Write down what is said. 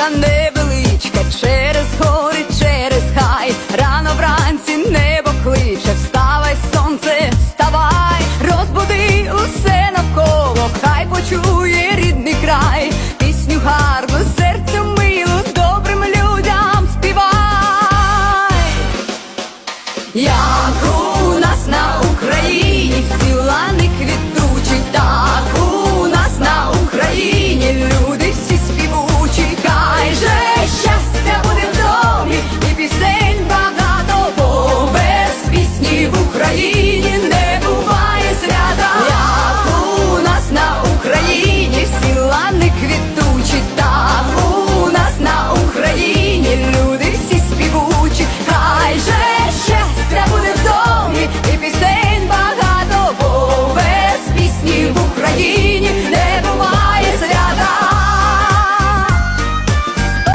Доріжка невеличка, через гори, через хай. Рано вранці небо кличе, вставай, сонце, вставай, розбуди усе навколо, хай почує рідний край, пісню гарну, серцю милу, добрим людям співай. Я